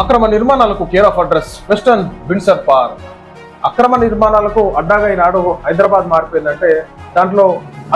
అక్రమ నిర్మాణాలకు care of address Western Windsor Park. అక్రమ నిర్మాణాలకు అడ్డాగా ఈనాడు హైదరాబాద్ మారిపోయిందంటే దాంట్లో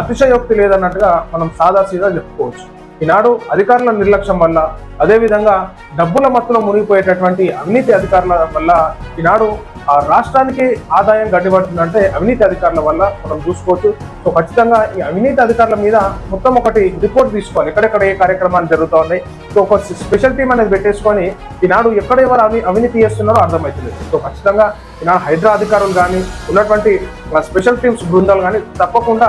అతిశయోక్తి లేదన్నట్టుగా మనం సాదాసీదా చెప్పుకోవచ్చు. ఈనాడు అధికారుల నిర్లక్ష్యం వల్ల అదేవిధంగా డబ్బుల మత్తులో మునిగిపోయేటటువంటి అవినీతి అధికారుల వల్ల ఈనాడు ఆ రాష్ట్రానికి ఆదాయం గడ్డిపడుతుందంటే అవినీతి అధికారుల వల్ల మనం చూసుకోవచ్చు. సో ఖచ్చితంగా ఈ అవినీతి అధికారుల మీద మొత్తం ఒకటి రిపోర్ట్ తీసుకోవాలి. ఎక్కడెక్కడ ఏ కార్యక్రమాలు జరుగుతూ ఉన్నాయి. సో ఒక స్పెషల్ టీం అనేది పెట్టేసుకొని ఈనాడు ఎక్కడ ఎవరు అవి అవినీతి చేస్తున్నారో అర్థమవుతుంది సో ఖచ్చితంగా ఈనాడు హైడ్రా అధికారులు కానీ ఉన్నటువంటి స్పెషల్ టీమ్స్ బృందాలు కానీ తప్పకుండా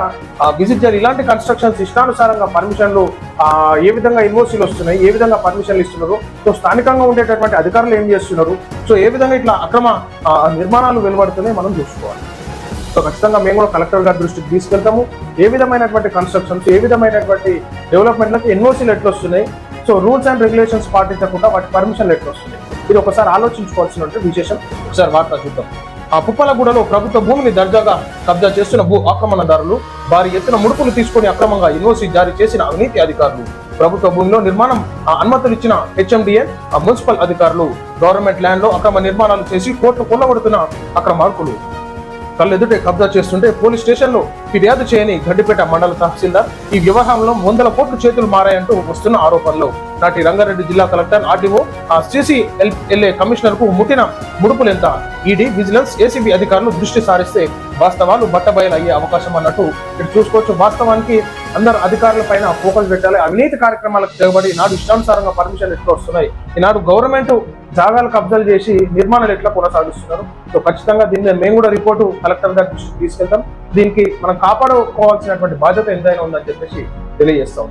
విజిట్ చేయాలి. ఇలాంటి కన్స్ట్రక్షన్స్ ఇష్టానుసారంగా పర్మిషన్లు ఏ విధంగా ఇన్వోసీలు వస్తున్నాయి ఏ విధంగా పర్మిషన్లు ఇస్తున్నారు. సో స్థానికంగా ఉండేటటువంటి అధికారులు ఏం చేస్తున్నారు? సో ఏ విధంగా ఇట్లా అక్రమ నిర్మాణాలు వెలువడుతున్నాయి మనం చూసుకోవాలి. సో ఖచ్చితంగా మేము కూడా కలెక్టర్ గారి దృష్టికి తీసుకెళ్తాము. ఏ విధమైనటువంటి కన్స్ట్రక్షన్స్ ఏ విధమైనటువంటి డెవలప్మెంట్లకు ఎన్ఓసీలు ఎట్లు వస్తున్నాయి? సో రూల్స్ అండ్ రెగ్యులేషన్స్ పాటించకుండా వాటి పర్మిషన్లు ఎట్లు వస్తున్నాయి. ఇది ఒకసారి ఆలోచించుకోవాల్సిన విశేషం. ఒకసారి వార్త చూద్దాం. ఆ పుప్పలగూడలో ప్రభుత్వ భూమిని దర్జాగా కబ్జా చేస్తున్న భూ ఆక్రమణదారులు భారీ ఎత్తున ముడుపులు తీసుకుని అక్రమంగా ఎన్ఓసీ జారీ చేసిన అవినీతి అధికారులు. ప్రభుత్వ భూమిలో నిర్మాణం ఆ అనుమతులు ఇచ్చిన హెచ్ఎండిఏ ఆ మున్సిపల్ అధికారులు గవర్నమెంట్ ల్యాండ్లో అక్రమ నిర్మాణాలు చేసి కోట్లు కొల్లగొడుతున్న అక్రమార్కులు. కళ్ళెదుటే కబ్జా చేస్తుంటే పోలీస్ స్టేషన్లో ఫిర్యాదు చేయని గడ్డిపేట మండల తహసీల్దార్ ఈ వ్యవహారంలో వందల కోట్లు చేతులు మారాయంటూ వస్తున్న ఆరోపణలు. నాటి రంగారెడ్డి జిల్లా కలెక్టర్ ఆర్డీఓ ఆ సిసి ఎల్ఏ కమిషనర్కు ముట్టిన ముడుపులెంత? ఈడీ విజిలెన్స్ ఏసీబీ అధికారులు దృష్టి సారిస్తే వాస్తవాలు బట్టబయలు అయ్యే అవకాశం అన్నట్టు ఇక్కడ చూసుకోవచ్చు. వాస్తవానికి అందరు అధికారుల పైన ఫోకస్ పెట్టాలి. అవినీతి కార్యక్రమాలకు తెగబడి నాడు ఇష్టానుసారంగా పర్మిషన్లు ఎట్లా వస్తున్నాయి? ఈనాడు గవర్నమెంట్ జాగాలు కబ్జాలు చేసి నిర్మాణాలు ఎట్లా కొనసాగిస్తున్నారు? సో ఖచ్చితంగా దీన్ని మేము కూడా రిపోర్టు కలెక్టర్ గారి దృష్టికి తీసుకెళ్తాం. దీనికి మనం కాపాడుకోవాల్సినటువంటి బాధ్యత ఎంతైనా ఉందని చెప్పేసి తెలియజేస్తాం.